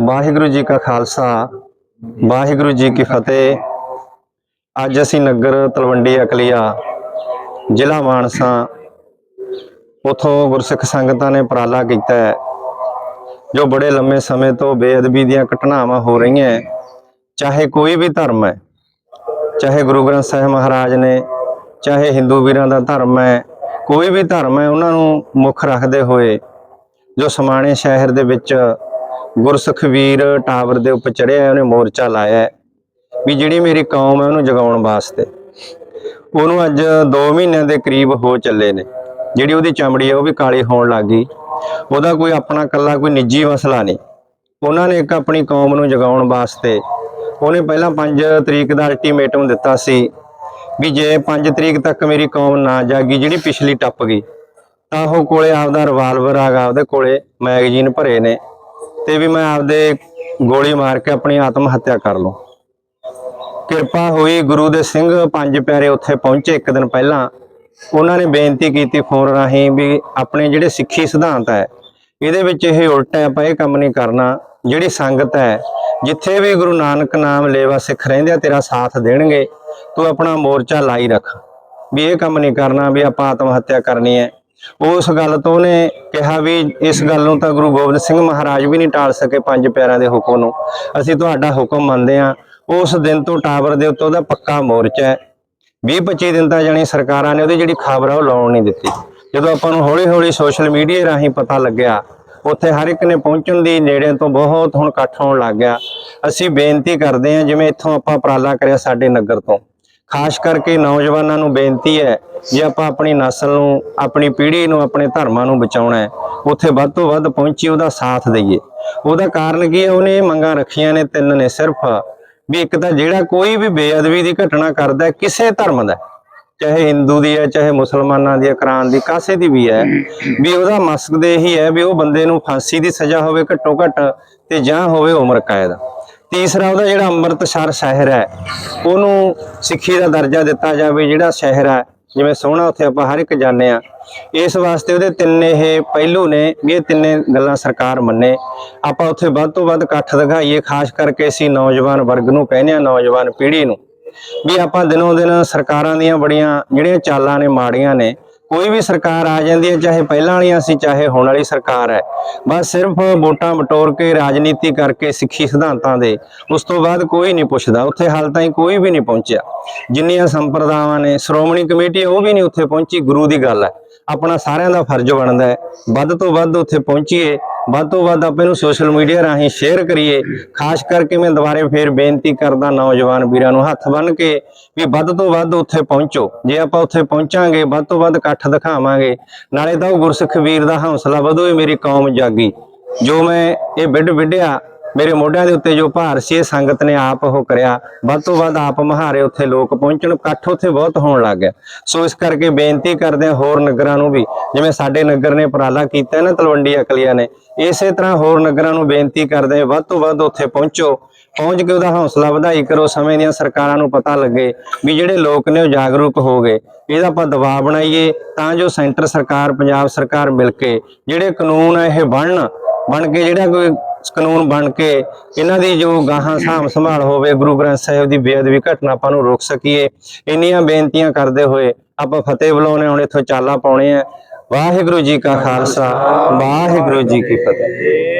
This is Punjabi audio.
ਵਾਹਿਗੁਰੂ ਜੀ ਕਾ ਖਾਲਸਾ, ਵਾਹਿਗੁਰੂ ਜੀ ਕੀ ਫਤਿਹ। ਅੱਜ ਅਸੀਂ ਨਗਰ ਤਲਵੰਡੀ ਅਕਲੀਆ, ਜ਼ਿਲ੍ਹਾ ਮਾਨਸਾ, ਉਥੋਂ ਗੁਰਸਿੱਖ ਸੰਗਤਾਂ ਨੇ ਉਪਰਾਲਾ ਕੀਤਾ ਹੈ, ਜੋ ਬੜੇ ਲੰਮੇ ਸਮੇਂ ਤੋਂ ਬੇਅਦਬੀ ਦੀਆਂ ਘਟਨਾਵਾਂ ਹੋ ਰਹੀਆਂ ਚਾਹੇ ਕੋਈ ਵੀ ਧਰਮ ਹੈ, ਚਾਹੇ ਗੁਰੂ ਗ੍ਰੰਥ ਸਾਹਿਬ ਮਹਾਰਾਜ ਨੇ, ਚਾਹੇ ਹਿੰਦੂ ਵੀਰਾਂ ਦਾ ਧਰਮ ਹੈ, ਕੋਈ ਵੀ ਧਰਮ ਹੈ, ਉਹਨਾਂ ਨੂੰ ਮੁੱਖ ਰੱਖਦੇ ਹੋਏ ਜੋ ਸਮਾਣੇ ਸ਼ਹਿਰ ਦੇ ਵਿੱਚ ਗੁਰਸਖਵੀਰ ਟਾਵਰ ਦੇ ਉੱਪਰ ਚੜਿਆ ਉਹਨੇ ਮੋਰਚਾ ਲਾਇਆ ਵੀ ਜਿਹੜੀ ਮੇਰੀ ਕੌਮ ਹੈ ਉਹਨੂੰ ਜਗਾਉਣ ਵਾਸਤੇ। ਉਹਨੂੰ ਅੱਜ 2 ਮਹੀਨਿਆਂ ਦੇ ਕਰੀਬ ਹੋ ਚੱਲੇ ਨੇ। ਜਿਹੜੀ ਉਹਦੀ ਚਮੜੀ ਹੈ ਉਹ ਵੀ ਕਾਲੀ ਹੋਣ ਲੱਗ ਗਈ। ਉਹਦਾ ਕੋਈ ਆਪਣਾ ਕੱਲਾ ਕੋਈ ਨਿੱਜੀ ਮਸਲਾ ਨਹੀਂ। ਉਹਨਾਂ ਨੇ ਇੱਕ ਆਪਣੀ ਕੌਮ ਨੂੰ ਜਗਾਉਣ ਵਾਸਤੇ ਉਹਨੇ ਪਹਿਲਾਂ 5 ਤਰੀਕ ਦਾ ਅਲਟੀਮੇਟਮ ਦਿੱਤਾ ਸੀ ਵੀ ਜੇ 5 ਤਰੀਕ ਤੱਕ ਮੇਰੀ ਕੌਮ ਨਾ ਜਾਗੀ, ਜਿਹੜੀ ਪਿਛਲੀ ਟੱਪ ਗਈ, ਤਾਂ ਉਹ ਕੋਲੇ ਆਪਦਾ ਰਿਵਾਲਵਰ ਆਗਾ ਉਹਦੇ ਕੋਲੇ ਮੈਗਜ਼ੀਨ ਭਰੇ ਨੇ। ਤੇ ਵੀ ਮੈਂ ਆਪਦੇ ਗੋਲੀ ਮਾਰ ਕੇ ਆਪਣੀ ਆਤਮ ਹੱਤਿਆ ਕਰ ਲਵਾਂ ਕਿਰਪਾ ਹੋਈ ਗੁਰੂ ਦੇ ਸਿੰਘ ਪੰਜ ਪਿਆਰੇ ਉੱਥੇ ਪਹੁੰਚੇ ਇੱਕ ਦਿਨ ਪਹਿਲਾਂ। ਉਹਨਾਂ ਨੇ ਬੇਨਤੀ ਕੀਤੀ ਫੋਨ ਰਾਹੀਂ ਵੀ ਆਪਣੇ ਜਿਹੜੇ ਸਿੱਖੀ ਸਿਧਾਂਤ ਹੈ, ਇਹਦੇ ਵਿੱਚ ਇਹ ਉਲਟਾ ਹੈ, ਆਪਾਂ ਇਹ ਕੰਮ ਨਹੀਂ ਕਰਨਾ। ਜਿਹੜੀ ਸੰਗਤ ਹੈ, ਜਿੱਥੇ ਵੀ ਗੁਰੂ ਨਾਨਕ ਨਾਮ ਲੇਵਾ ਸਿੱਖ ਰਹਿੰਦੇ ਆ, ਤੇਰਾ ਸਾਥ ਦੇਣਗੇ। ਤੂੰ ਆਪਣਾ ਮੋਰਚਾ ਲਾਈ ਰੱਖ। ਵੀ ਇਹ ਕੰਮ ਨਹੀਂ ਕਰਨਾ ਵੀ ਆਪਾਂ ਆਤਮ ਹੱਤਿਆ ਕਰਨੀ ਹੈ। ਉਸ ਗੱਲ ਤੋਂ ਉਹਨੇ ਕਿਹਾ ਵੀ ਇਸ ਗੱਲ ਨੂੰ ਤਾਂ ਗੁਰੂ ਗੋਬਿੰਦ ਸਿੰਘ ਮਹਾਰਾਜ ਵੀ ਨਹੀਂ ਟਾਲ ਸਕੇ ਪੰਜ ਪਿਆਰਿਆਂ ਦੇ ਹੁਕਮ ਨੂੰ। ਅਸੀਂ ਤੁਹਾਡਾ ਹੁਕਮ ਮੰਨਦੇ ਹਾਂ। ਉਸ ਦਿਨ ਤੋਂ ਟਾਵਰ ਦੇ ਉੱਤੇ ਉਹਦਾ ਪੱਕਾ ਮੋਰਚਾ ਹੈ। 20 25 ਦਿਨ ਤਾਂ ਜਾਣੀ ਸਰਕਾਰਾਂ ਨੇ ਉਹਦੀ ਜਿਹੜੀ ਖਬਰ ਆ ਉਹ ਲਾਉਣ ਨਹੀਂ ਦਿੱਤੀ। ਜਦੋਂ ਆਪਾਂ ਨੂੰ ਹੌਲੀ ਹੌਲੀ ਸੋਸ਼ਲ ਮੀਡੀਆ ਰਾਹੀਂ ਪਤਾ ਲੱਗਿਆ, ਉੱਥੇ ਹਰ ਇੱਕ ਨੇ ਪਹੁੰਚਣ ਦੀ ਨੇੜੇ ਤੋਂ ਬਹੁਤ ਹੁਣ ਇਕੱਠ ਹੋਣ ਲੱਗ ਗਿਆ। ਅਸੀਂ ਬੇਨਤੀ ਕਰਦੇ ਹਾਂ, ਜਿਵੇਂ ਇੱਥੋਂ ਆਪਾਂ ਉਪਰਾਲਾ ਕਰਿਆ ਸਾਡੇ ਨਗਰ ਤੋਂ ਖਾਸ ਕਰਕੇ ਨੌਜਵਾਨਾਂ ਨੂੰ ਬੇਨਤੀ ਹੈ ਜੇ ਆਪਾਂ ਆਪਣੀ ਨਸਲ ਨੂੰ, ਆਪਣੀ ਪੀੜ੍ਹੀ ਨੂੰ, ਆਪਣੇ ਧਰਮਾਂ ਨੂੰ ਬਚਾਉਣਾ ਹੈ, ਉੱਥੇ ਵੱਧ ਤੋਂ ਵੱਧ ਪਹੁੰਚੀ ਉਹਦਾ ਸਾਥ ਦਈਏ। ਉਹਦਾ ਕਾਰਨ ਕੀ ਹੈ? ਉਹਨੇ ਮੰਗਾਂ ਰੱਖੀਆਂ ਨੇ ਤਿੰਨ ਨੇ ਸਿਰਫ ਵੀ ਇੱਕ ਤਾਂ ਜਿਹੜਾ ਕੋਈ ਵੀ ਬੇਅਦਬੀ ਦੀ ਘਟਨਾ ਕਰਦਾ ਕਿਸੇ ਧਰਮ ਦਾ, ਚਾਹੇ ਹਿੰਦੂ ਦੀ ਹੈ, ਚਾਹੇ ਮੁਸਲਮਾਨਾਂ ਦੀ ਹੈ, ਕੁਰਾਨ ਦੀ, ਕਾਸੇ ਦੀ ਵੀ ਹੈ, ਵੀ ਉਹਦਾ ਮਕਸਦ ਇਹੀ ਹੈ ਵੀ ਉਹ ਬੰਦੇ ਨੂੰ ਫਾਂਸੀ ਦੀ ਸਜ਼ਾ ਹੋਵੇ ਘੱਟੋ ਘੱਟ ਤੇ ਜਾਂ ਹੋਵੇ ਉਮਰ ਕੈਦ ਤੀਸਰਾ ਉਹਦਾ ਜਿਹੜਾ ਅੰਮ੍ਰਿਤਸਰ ਸ਼ਹਿਰ ਹੈ, ਉਹਨੂੰ ਸਿੱਖੀ ਦਾ ਦਰਜਾ ਦਿੱਤਾ ਜਾਵੇ, ਜਿਹੜਾ ਸ਼ਹਿਰ ਹੈ, ਜਿਵੇਂ ਸੋਹਣਾ ਉੱਥੇ ਆਪਾਂ ਹਰ ਇੱਕ ਜਾਂਦੇ ਆ ਇਸ ਵਾਸਤੇ ਉਹਦੇ ਤਿੰਨੇ ਇਹ ਪਹਿਲੂ ਨੇ ਵੀ ਇਹ ਤਿੰਨੇ ਗੱਲਾਂ ਸਰਕਾਰ ਮੰਨੇ। ਆਪਾਂ ਉੱਥੇ ਵੱਧ ਤੋਂ ਵੱਧ ਇਕੱਠ ਦਿਖਾਈਏ, ਖਾਸ ਕਰਕੇ ਅਸੀਂ ਨੌਜਵਾਨ ਵਰਗ ਨੂੰ ਕਹਿੰਦੇ ਆ ਨੌਜਵਾਨ ਪੀੜ੍ਹੀ ਨੂੰ। ਵੀ ਆਪਾਂ ਦਿਨੋਂ ਦਿਨ ਸਰਕਾਰਾਂ ਦੀਆਂ ਬੜੀਆਂ ਜਿਹੜੀਆਂ ਚਾਲਾਂ ਨੇ, ਮਾੜੀਆਂ ਨੇ ਕੋਈ ਵੀ ਸਰਕਾਰ ਆ ਜਾਂਦੀ ਹੈ, ਚਾਹੇ ਪਹਿਲਾਂ ਵਾਲੀਆਂ ਸੀ, ਚਾਹੇ ਹੁਣ ਵਾਲੀ ਸਰਕਾਰ ਹੈ। ਬਸ ਸਿਰਫ ਵੋਟਾਂ ਬਟੋਰ ਕੇ ਰਾਜਨੀਤੀ ਕਰਕੇ ਸਿੱਖੀ ਸਿਧਾਂਤਾਂ ਦੇ, ਉਸ ਤੋਂ ਬਾਅਦ ਕੋਈ ਨਹੀਂ ਪੁੱਛਦਾ। ਉੱਥੇ ਹਾਲ ਤਾਈਂ ਕੋਈ ਵੀ ਨਹੀਂ ਪਹੁੰਚਿਆ। ਜਿੰਨੀਆਂ ਸੰਪਰਦਾਵਾਂ ਨੇ, ਸ਼੍ਰੋਮਣੀ ਕਮੇਟੀ ਉਹ ਵੀ ਨਹੀਂ ਉੱਥੇ ਪਹੁੰਚੀ, ਗੁਰੂ ਦੀ ਗੱਲ ਹੈ। ਆਪਣਾ ਸਾਰਿਆਂ ਦਾ ਫਰਜ਼ ਬਣਦਾ ਹੈ। ਵੱਧ ਤੋਂ ਵੱਧ ਉੱਥੇ ਪਹੁੰਚੀਏ, ਵੱਧ ਤੋਂ ਵੱਧ ਆਪਾਂ ਇਹਨੂੰ ਸੋਸ਼ਲ ਮੀਡੀਆ ਰਾਹੀਂ ਸ਼ੇਅਰ ਕਰੀਏ। ਖਾਸ ਕਰਕੇ ਮੈਂ ਦੁਬਾਰੇ ਫੇਰ ਬੇਨਤੀ ਕਰਦਾ ਨੌਜਵਾਨ ਵੀਰਾਂ ਨੂੰ ਹੱਥ ਬੰਨ ਕੇ ਵੀ ਵੱਧ ਤੋਂ ਵੱਧ ਉੱਥੇ ਪਹੁੰਚੋ। ਜੇ ਆਪਾਂ ਉੱਥੇ ਪਹੁੰਚਾਂਗੇ, ਵੱਧ ਤੋਂ ਵੱਧ ਇਕੱਠ ਦਿਖਾਵਾਂਗੇ, ਨਾਲੇ ਤਾਂ ਉਹ ਗੁਰਸਿੱਖ ਵੀਰ ਦਾ ਹੌਸਲਾ ਵਧੋਏ ਮੇਰੀ ਕੌਮ ਜਾਗੀ। ਜੋ ਮੈਂ ਇਹ ਵਿੱਢ ਵਿੱਢਿਆ ਮੇਰੇ ਮੋਢਿਆਂ ਦੇ ਉੱਤੇ ਜੋ ਭਾਰ ਸੀ, ਇਹ ਸੰਗਤ ਨੇ ਆਪ ਉਹ ਕਰਿਆ। ਵੱਧ ਤੋਂ ਵੱਧ ਆਪ ਮਹਾਰੇ ਉੱਥੇ ਲੋਕ ਪਹੁੰਚਣ, ਇਕੱਠ ਉੱਥੇ ਬਹੁਤ ਹੋਣ ਲੱਗ ਗਿਆ ਸੋ ਇਸ ਕਰਕੇ ਬੇਨਤੀ ਕਰਦੇ ਹੋਰ ਨਗਰਾਂ ਨੂੰ ਵੀ, ਜਿਵੇਂ ਸਾਡੇ ਨਗਰ ਨੇ ਉਪਰਾਲਾ ਕੀਤਾ ਨਾ ਤਲਵੰਡੀ ਅਕਲੀਆ ਨੇ, ਇਸੇ ਤਰ੍ਹਾਂ ਹੋਰ ਨਗਰਾਂ ਨੂੰ ਬੇਨਤੀ ਕਰਦੇ ਵੱਧ ਤੋਂ ਵੱਧ ਉੱਥੇ ਪਹੁੰਚੋ। ਪਹੁੰਚ ਕੇ ਉਹਦਾ ਹੌਸਲਾ ਵਧਾਈ ਕਰੋ, ਸਮੇਂ ਦੀਆਂ ਸਰਕਾਰਾਂ ਨੂੰ ਪਤਾ ਲੱਗੇ ਵੀ ਜਿਹੜੇ ਲੋਕ ਨੇ ਉਹ ਜਾਗਰੂਕ ਹੋ ਗਏ। ਇਹਦਾ ਆਪਾਂ ਦਬਾਅ ਬਣਾਈਏ ਤਾਂ ਜੋ ਸੈਂਟਰ ਸਰਕਾਰ, ਪੰਜਾਬ ਸਰਕਾਰ ਮਿਲ ਕੇ ਜਿਹੜੇ ਕਾਨੂੰਨ ਆ, ਇਹ ਬਣਨ, ਬਣ ਕੇ ਜਿਹੜਾ ਕੋਈ ਕਾਨੂੰਨ ਬਣ ਕੇ ਇਹਨਾਂ ਦੀ ਜੋ ਗਾਹਾਂ ਸਾਂਭ ਸੰਭਾਲ ਹੋਵੇ, ਗੁਰੂ ਗ੍ਰੰਥ ਸਾਹਿਬ ਦੀ ਬੇਅਦਬੀ ਘਟਨਾ ਆਪਾਂ ਨੂੰ ਰੋਕ ਸਕੀਏ। ਇੰਨੀਆਂ ਬੇਨਤੀਆਂ ਕਰਦੇ ਹੋਏ ਆਪਾਂ ਫਤਿਹ ਬੁਲਾਉਣੇ ਹੁਣ ਇੱਥੋਂ ਚਾਲਾ ਪਾਉਣੇ ਆ ਵਾਹਿਗੁਰੂ ਜੀ ਕਾ ਖਾਲਸਾ, ਵਾਹਿਗੁਰੂ ਜੀ ਕੀ ਫਤਿਹ।